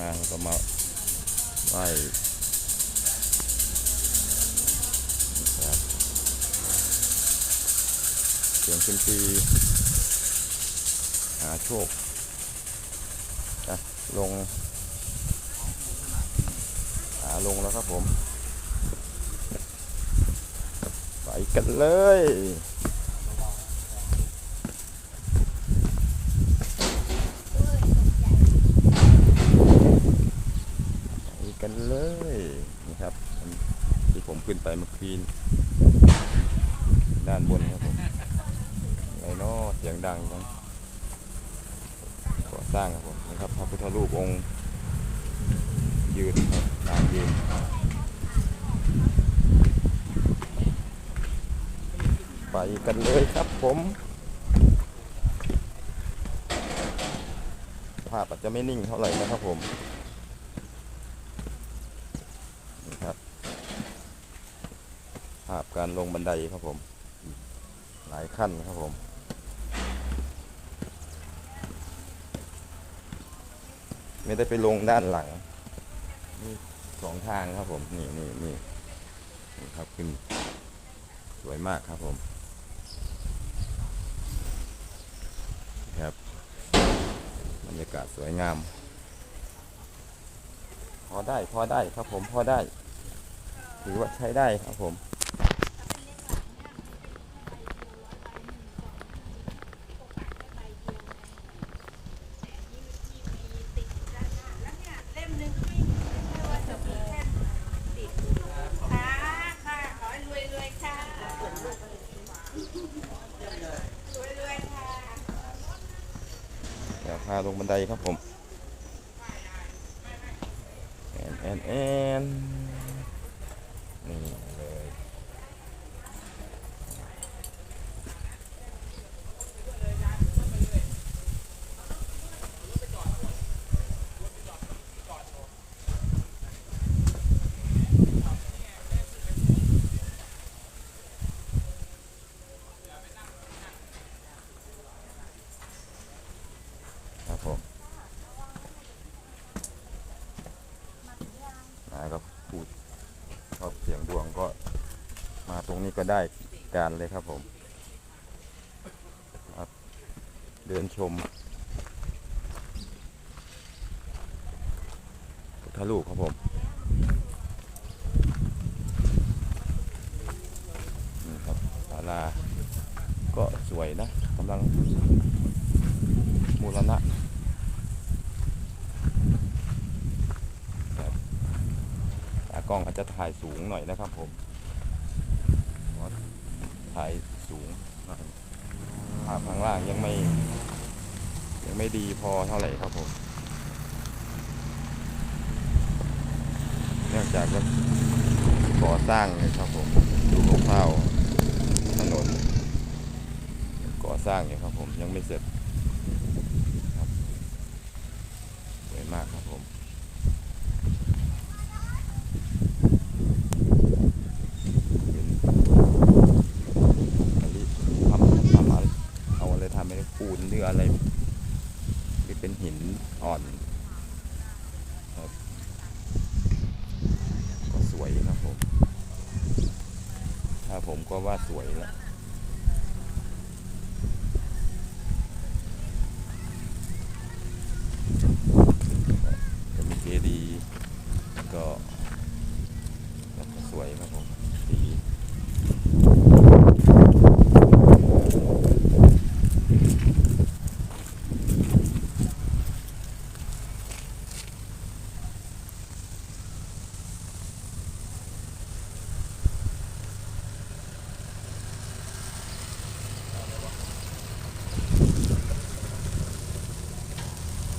มาก็มาไหว้ครับเสียงขึ้นทีหาโชคนะลง หาลงแล้วครับผม ไปกันเลย ไปกันเลยนี่ครับอันที่ผม ขึ้นไปมื่อคืนด้านบนครับผมไรเนาะเสียงดังจังก่อสร้างครับผมนะครับพระพุทธรูปองค์ยืนครับนางยืนไปกันเลยครับผมภาพอาจจะไม่นิ่งเท่าไหร่นะครับผม นี่ครับภาพ การลงบันไดครับผม หลายขั้นครับผมไม่ได้ไปลงด้านหลังนี่สองทางครับผม นี่นี่นี่นี่ครับขึ้นสวยมากครับผมครับบรรยากาศสวยงาม พอได้พอได้ครับผมพอได้ ถือว่าใช้ได้ครับผม เล่มหนึ่งไม่ไม่ว่าจะมีแค่ติดค่ะค่ะขอให้รวยรวยค่ะรวยรวยค่ะ เดี๋ยวพา ลงบันไดครับผมแอนแอนแอน ผมนายก็พูดชอบเสียงดวงก็มาตรงนี้ก็ได้การเลยครับผมครับเดินชมพุทธรูปครับผมนี่ครับศาลาก็สวยนะกำลังมูรณะครับตาก ล้องอาจจะถ่ายสูงหน่อยนะครับผมถ่ายสูงภาพข้างล่างยังไม่ ยังไม่ดีพอเท่าไหร่ครับผมเนื่องจากว่าก่อสร้างเลยครับผมดูคร่าวๆถนนก่อสร้างอยู่ครับผมยังไม่เสร็จ อะไรที่เป็นหินอ่อนก็สวยครับผม ถ้าผมก็ว่าสวยแล้วมีเจดีก็ก็สวยครับ